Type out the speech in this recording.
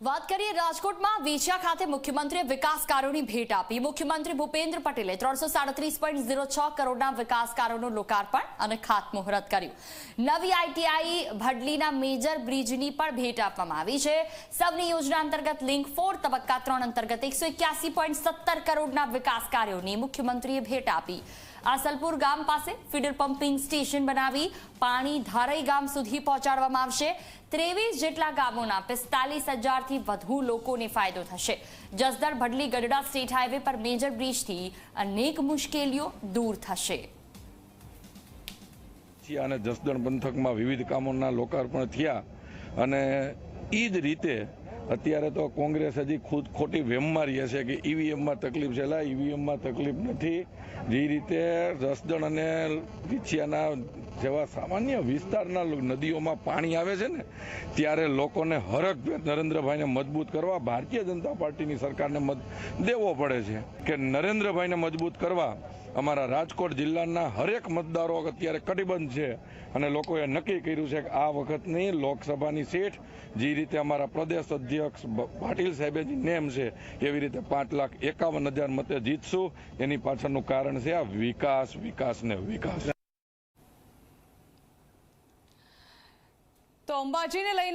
વાત કરીએ રાજકોટમાં વેચિયા ખાતે મુખ્યમંત્રીએ વિકાસ કાર્યોની ભેટ આપી. મુખ્યમંત્રી ભૂપેન્દ્ર પટેલે ત્રણસો સાડત્રીસ પોઈન્ટ ઝીરો છ કરોડના વિકાસ કાર્યોનું લોકાર્પણ અને ખાતમુહૂર્ત કર્યું. નવી આઈટીઆઈ ભડલીના મેજર બ્રિજની પણ ભેટ આપવામાં આવી છે. સૌની યોજના અંતર્ગત લિંક ફોર તબક્કા ત્રણ અંતર્ગત એકસો એક્યાસી પોઈન્ટ સત્તર કરોડના વિકાસ કાર્યોની મુખ્યમંત્રીએ ભેટ આપી. આસલપુર ગામ પાસે ફીડર પમ્પિંગ સ્ટેશન બનાવી પાણી ધારઈ ગામ સુધી પહોંચાડવામાં આવશે. ત્રેવીસ જેટલા ગામોના પિસ્તાલીસ હજારથી વધુ લોકોને ફાયદો થશે. જસદર ભડલી, ગઢડા, સ્ટેટ હાઈવે પર મેજર બ્રિજથી અનેક મુશ્કેલીઓ દૂર થશે. અને જસદણ પંથકમાં વિવિધ કામોના લોકાર્પણ થયા અને એ જ રીતે અત્યારે તો કોંગ્રેસ હજી ખુદ ખોટી વેમમાં રહે છે કે ઈવીએમમાં તકલીફ છે. લા, ઈવીએમમાં તકલીફ નથી. જે રીતે રસદણ અને પીછિયાના જેવા સામાન્ય વિસ્તારના નદીઓમાં પાણી આવે છે ને, ત્યારે લોકોને હરક નરેન્દ્રભાઈને મજબૂત કરવા ભારતીય જનતા પાર્ટીની સરકારને મત દેવો પડે છે. કે નરેન્દ્રભાઈને મજબૂત કરવા અમારા રાજકોટ જિલ્લાના હરેક મતદારો અત્યારે કટિબંધ છે અને લોકોએ નક્કી કર્યું છે કે આ વખતની લોકસભાની સીટ જે રીતે અમારા પ્રદેશ અધ્યક્ષ પાટીલ સાહેબે નેમ છે, એવી રીતે પાંચ લાખ એકાવન હજાર મતે જીતશું. એની પાછળનું કારણ છે આ વિકાસ વિકાસ ને વિકાસ. તો અંબાજીને લઈને